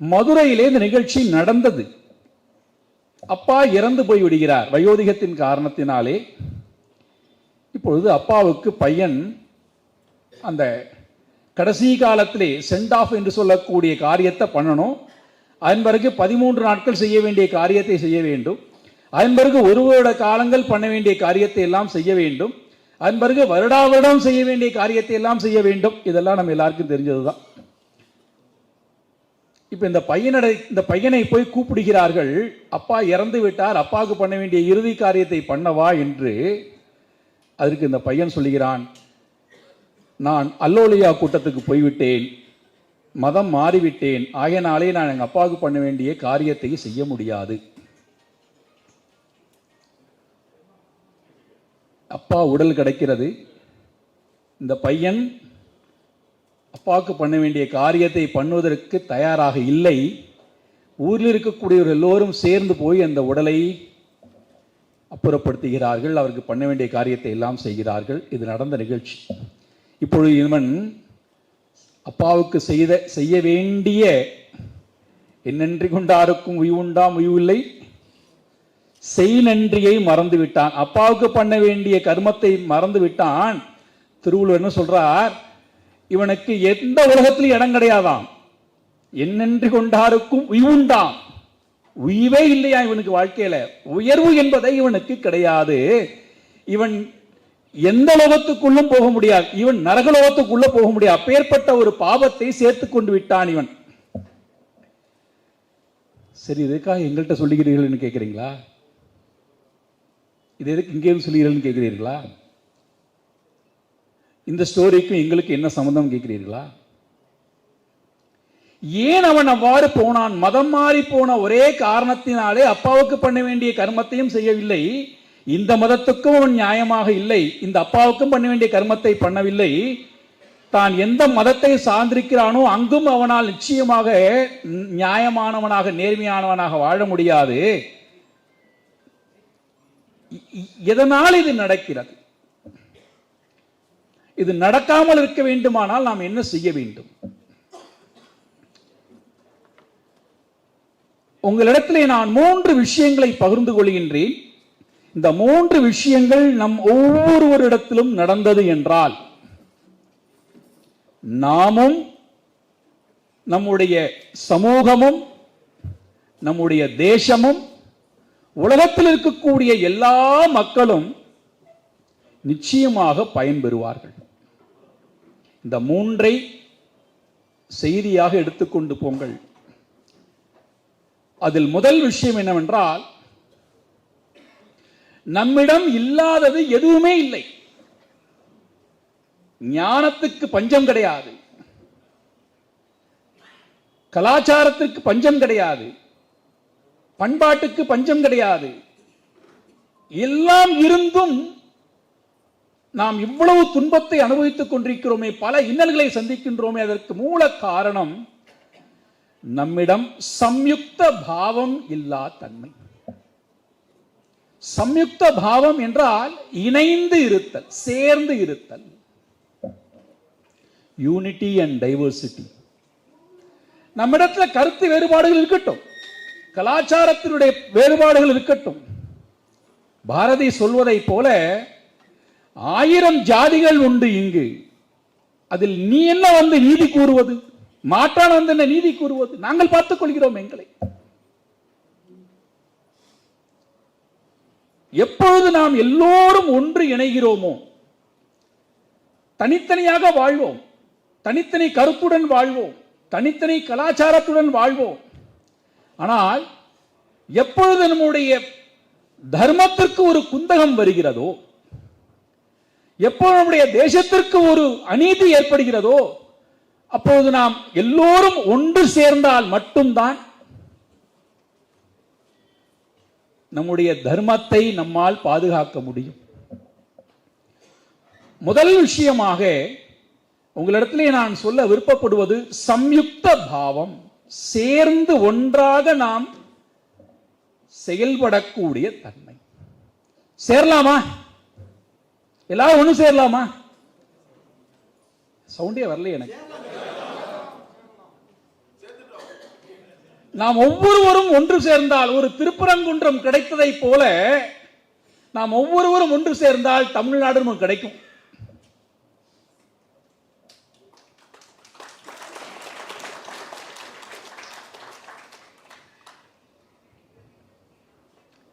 மதுரையிலே இந்த நிகழ்ச்சி நடந்தது. அப்பா இறந்து போய் விடுகிறார். வயோதிகத்தின் காரணத்தினாலே இப்பொழுது அப்பாவுக்கு பையன் அந்த கடைசி காலத்திலே சென்ட் ஆஃப் என்று சொல்லக்கூடிய காரியத்தை பண்ணணும். அதன் பிறகு பதிமூன்று நாட்கள் செய்ய வேண்டிய காரியத்தை செய்ய வேண்டும். அதன் பிறகு ஒரு வருட காலங்கள் பண்ண வேண்டிய காரியத்தை எல்லாம் செய்ய வேண்டும். அதன் பிறகு வருடா வருடம் செய்ய வேண்டிய காரியத்தை எல்லாம் செய்ய வேண்டும். இதெல்லாம் நம்ம எல்லாருக்கும் தெரிஞ்சதுதான். இப்போ இந்த பையனடை இந்த பையனை போய் கூப்பிடுகிறார்கள். அப்பா இறந்து விட்டார். அப்பாவுக்கு பண்ண வேண்டிய இறுதி காரியத்தை பண்ணவா என்று அதற்கு இந்த பையன் சொல்லுகிறான். நான் அல்லோலியா கூட்டத்துக்கு போய்விட்டேன். மதம் மாறிவிட்டேன். ஆகையினாலே நான் எங்கள் அப்பாவுக்கு பண்ண வேண்டிய காரியத்தை செய்ய முடியாது. அப்பா உடல் கிடைக்கிறது. இந்த பையன் அப்பாவுக்கு பண்ண வேண்டிய காரியத்தை பண்ணுவதற்கு தயாராக இல்லை. ஊரில் இருக்கக்கூடியவர் எல்லோரும் சேர்ந்து போய் அந்த உடலை அப்புறப்படுத்துகிறார்கள். அவருக்கு பண்ண வேண்டிய காரியத்தை எல்லாம் செய்கிறார்கள். இது நடந்த நிகழ்ச்சி. இப்பொழுது இவன் அப்பாவுக்கு செய்த செய்ய வேண்டிய என்னன்றி கொண்டாருக்கும் உய்வுண்டாம் உய்வில்லை செய் நன்றியை மறந்து விட்டான் அப்பாவுக்கு பண்ண வேண்டிய கர்மத்தை மறந்து விட்டான் திருவள்ளுவர் என்ன சொல்றார்? இவனுக்கு எந்த உலகத்திலும் இடம் கிடையாதாம். என்னென்று கொண்டாருக்கும் உய்வுண்டாம். உய்வே இல்லையா இவனுக்கு வாழ்க்கையில? உயர்வு என்பதை இவனுக்கு கிடையாது. இவன் எந்த லோகத்துக்குள்ளும் போக முடியாது. இவன் நரகலோகத்துக்குள்ள போக முடியாது. அப்பேற்பட்ட ஒரு பாவத்தை சேர்த்து கொண்டு விட்டான் இவன். சரி இதுக்காக எங்கள்கிட்ட சொல்லுகிறீர்கள்னு கேட்குறீங்களா இது எதுக்கு இங்கே சொல்லுகிறீர்கள்னு கேட்குறீர்களா? இந்த ஸ்டோரிக்கும் எங்களுக்கு என்ன சம்மந்தம் கேட்கிறீர்களா? ஏன் அவன் அவ்வாறு போனான்? மதம் மாறி போன ஒரே காரணத்தினாலே அப்பாவுக்கு பண்ண வேண்டிய கர்மத்தையும் செய்யவில்லை. இந்த மதத்துக்கும் அவன் நியாயமாக இல்லை. இந்த அப்பாவுக்கும் பண்ண வேண்டிய கர்மத்தை பண்ணவில்லை. தான் எந்த மதத்தை சார்ந்திருக்கிறானோ அங்கும் அவனால் நிச்சயமாக நியாயமானவனாக நேர்மையானவனாக வாழ முடியாது. எதனால் இது நடக்கிறது? இது நடக்காமல் இருக்க வேண்டுமானால் நாம் என்ன செய்ய வேண்டும்? உங்களிடத்திலே நான் மூன்று விஷயங்களை பகிர்ந்து கொள்கின்றேன். இந்த மூன்று விஷயங்கள் நம் ஒவ்வொருவரிடத்திலும் நடந்தது என்றால் நாமும் நம்முடைய சமூகமும் நம்முடைய தேசமும் உலகத்தில் இருக்கக்கூடிய எல்லா மக்களும் நிச்சயமாக பயன்பெறுவார்கள். இந்த மூன்றை செய்தியாக எடுத்துக்கொண்டு போங்கள். அதில் முதல் விஷயம் என்னவென்றால் நம்மிடம் இல்லாதது எதுவுமே இல்லை. ஞானத்துக்கு பஞ்சம் கிடையாது. கலாச்சாரத்திற்கு பஞ்சம் கிடையாது. பண்பாட்டுக்கு பஞ்சம் கிடையாது. எல்லாம் இருந்தும் நாம் இவ்வளவு துன்பத்தை அனுபவித்துக் கொண்டிருக்கிறோமே பல இன்னல்களை சந்திக்கின்றோமே அதற்கு மூல காரணம் நம்மிடம் சம்யுக்த பாவம் இல்லா தன்மை. சம்யுக்த பாவம் என்றால் இணைந்து இருத்தல் சேர்ந்து இருத்தல். யூனிட்டி அண்ட் டைவர்சிட்டி நம்மிடத்தில் கருத்து வேறுபாடுகள் இருக்கட்டும். கலாச்சாரத்தினுடைய வேறுபாடுகள் இருக்கட்டும். பாரதி சொல்வதைப் போல ஆயிரம் ஜாதிகள் உண்டு இங்கு. அதில் நீ என்ன வந்து நீதி கூறுவது? மாற்றான் வந்து என்ன நீதி கூறுவது? நாங்கள் பார்த்துக் கொள்கிறோம் எங்களை. எப்பொழுது நாம் எல்லோரும் ஒன்று இணைகிறோமோ தனித்தனியாக வாழ்வோம் தனித்தனி கருத்துடன் வாழ்வோம் தனித்தனி கலாச்சாரத்துடன் வாழ்வோம் ஆனால் எப்பொழுது நம்முடைய தர்மத்திற்கு ஒரு குந்தகம் வருகிறதோ எப்பொழுது நம்முடைய தேசத்திற்கு ஒரு அநீதி ஏற்படுகிறதோ அப்பொழுது நாம் எல்லோரும் ஒன்று சேர்ந்தால் மட்டும்தான் நம்முடைய தர்மத்தை நம்மால் பாதுகாக்க முடியும். முதல் விஷயமாக உங்களிடத்திலே நான் சொல்ல விருப்பப்படுவது சம்யுக்த பாவம். சேர்ந்து ஒன்றாக நாம் செயல்படக்கூடிய தன்மை. சேரலாமா? எல்லாரும் ஒண்ணு சேரலாமா? சவுண்டே வரல எனக்கு. நாம் ஒவ்வொருவரும் ஒன்று சேர்ந்தால் ஒரு திருப்பரங்குன்றம் கிடைத்ததைப் போல நாம் ஒவ்வொருவரும் ஒன்று சேர்ந்தால் தமிழ்நாடு கிடைக்கும்.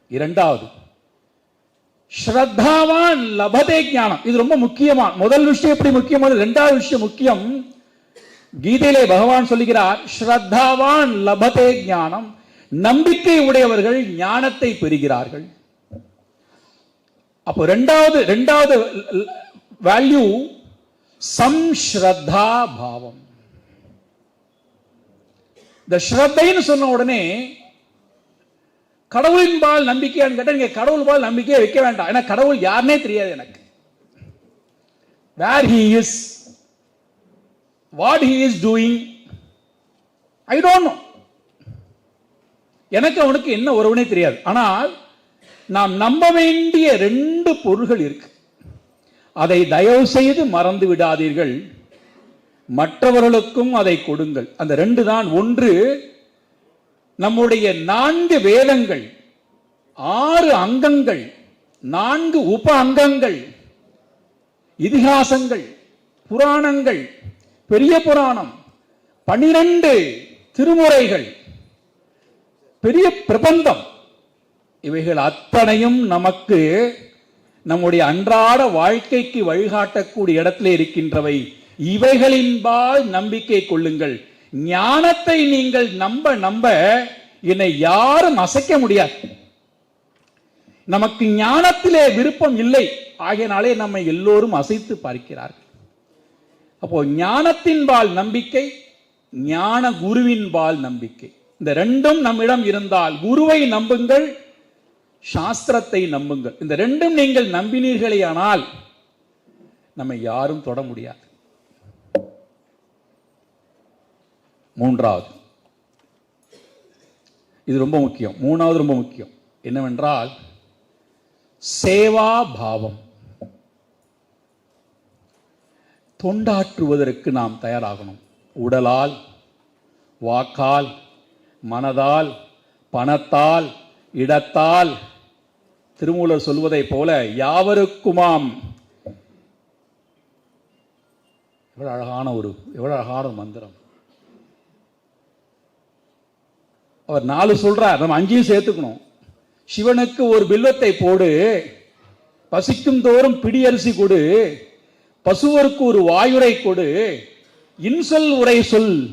இரண்டாவது ஸ்ரத்தாவான் லபதே ஞானம். இது ரொம்ப முக்கியமா. முதல் விஷயம் எப்படி முக்கியமானது இரண்டாவது விஷயம் முக்கியம். கீதையிலே பகவான் சொல்லுகிறார் ஸ்ரத்தாவான் லபதே ஞானம். நம்பிக்கை உடையவர்கள் ஞானத்தை பெறுகிறார்கள். அப்போ ரெண்டாவது ரெண்டாவது வேல்யூ சம்ஸ்ரத்தா பாவம். இந்த ஸ்ரத்தைன்னு சொன்ன உடனே கடவுளின் பால் நம்பிக்கையான்னு கேட்டால் நீங்க கடவுள் பால் நம்பிக்கையை வைக்க வேண்டாம். ஏன்னா கடவுள் யாருனே தெரியாது எனக்கு. Where he is what he is doing I don't know எனக்கு அவனுக்கு என்ன உறவுனே தெரியாது. ஆனால் நாம் நம்ப வேண்டிய ரெண்டு பொருள்கள் இருக்கு. அதை தயவு செய்து மறந்து விடாதீர்கள். மற்றவர்களுக்கும் அதை கொடுங்கள். அந்த ரெண்டு தான். ஒன்று நம்முடைய நான்கு வேதங்கள் ஆறு அங்கங்கள் நான்கு உப அங்கங்கள் இதிகாசங்கள் புராணங்கள் பெரிய புராணம் பனிரெண்டு திருமுறைகள் பெரிய பிரபந்தம். இவைகள் அத்தனையும் நமக்கு நம்முடைய அன்றாட வாழ்க்கைக்கு வழிகாட்டக்கூடிய இடத்துல இருக்கின்றவை. இவைகளின்பால் நம்பிக்கை கொள்ளுங்கள். ஞானத்தை நீங்கள் நம்ப நம்ப என்னை யாரும் அசைக்க முடியாது. நமக்கு ஞானத்திலே விருப்பம் இல்லை. ஆகையினாலே நம்மை எல்லோரும் அசைத்து பார்க்கிறார்கள். அப்போ ஞானத்தின்பால் நம்பிக்கை ஞான குருவின்பால் நம்பிக்கை. இந்த ரெண்டும் நம்மிடம் இருந்தால் குருவை நம்புங்கள் சாஸ்திரத்தை நம்புங்கள். இந்த ரெண்டும் நீங்கள் நம்பினீர்களே ஆனால் நம்மை யாரும் தொட முடியாது. மூன்றாவது. இது ரொம்ப முக்கியம். மூணாவது ரொம்ப முக்கியம். என்னவென்றால் சேவா பாவம் தொண்டாற்றுவதற்கு நாம் தயாராகணும். உடலால் வாக்கால் மனதால் பணத்தால் இடத்தால். திருமூலர் சொல்வதைப் போல யாவருக்குமாம். எவ்வளவு அழகான ஒரு எவ்வளவு அழகான ஒரு மந்திரம். அவர் நாலு சொல்றார். நம்ம அஞ்சையும் சேர்த்துக்கணும். சிவனுக்கு ஒரு பில்வத்தை போடு. பசிக்கும் தோறும் பிடி அரிசி கொடு. பசுவருக்கு ஒரு வாயுரை கொடு. இன்சொல் உரை சொல்.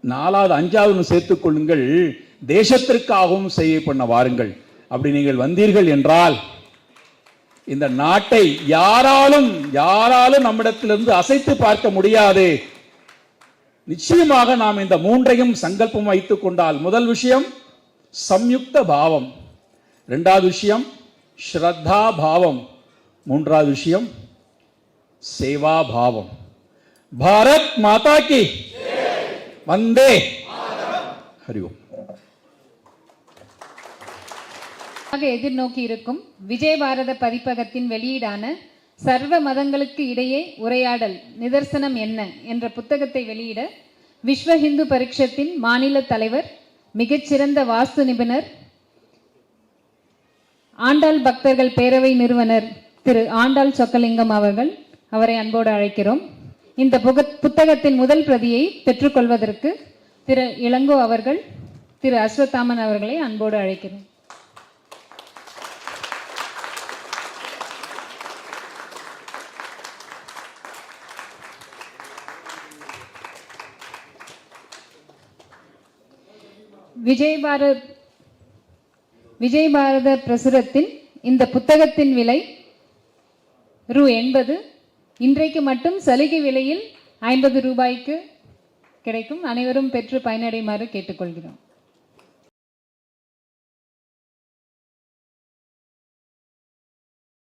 நாலாவது அஞ்சாவது சேர்த்துக் கொள்ளுங்கள். தேசத்திற்காகவும் செய்ய பண்ண வாருங்கள். அப்படி நீங்கள் வந்தீர்கள் என்றால் இந்த நாட்டை யாராலும் யாராலும் நம்மிடத்திலிருந்து அசைத்து பார்க்க முடியாது. நிச்சயமாக நாம் இந்த மூன்றையும் சங்கல்பம் வைத்துக் கொண்டால் முதல் விஷயம் சம்யுக்த பாவம். ரெண்டாவது விஷயம் ஸ்ரத்தா பாவம். மூன்றாவது விஷயம் சேவா பாவம். பாரத் மாதா கி வந்தே. ஹரி ஓம். ஆக எதிர்நோக்கி இருக்கும் விஜய பாரத பதிப்பகத்தின் வெளியீடான சர்வ மதங்களுக்கு இடையே உரையாடல் நிதர்சனம் என்ன? என்ற புத்தகத்தை வெளியிட விஸ்வ ஹிந்து பரிஷத்தின் மாநில தலைவர் மிகச்சிறந்த வாஸ்து நிபுணர் ஆண்டாள் பக்தர்கள் பேரவை நிறுவனர் திரு ஆண்டாள் சொக்கலிங்கம் அவர்கள் அவரை அன்போடு அழைக்கிறோம். இந்த புக புத்தகத்தின் முதல் பிரதியை பெற்றுக்கொள்வதற்கு திரு இளங்கோ அவர்கள் திரு அஸ்வத்தாமன் அவர்களை அன்போடு அழைக்கிறோம். விஜய் பாரத் விஜய் பாரத பிரசுரத்தின் இந்த புத்தகத்தின் விலை ரூ எண்பது. இன்றைக்கு மட்டும் சலுகை விலையில் ஐம்பது ரூபாய்க்கு கிடைக்கும். அனைவரும் பெற்று பயனடையுமாறு கேட்டுக்கொள்கிறோம்.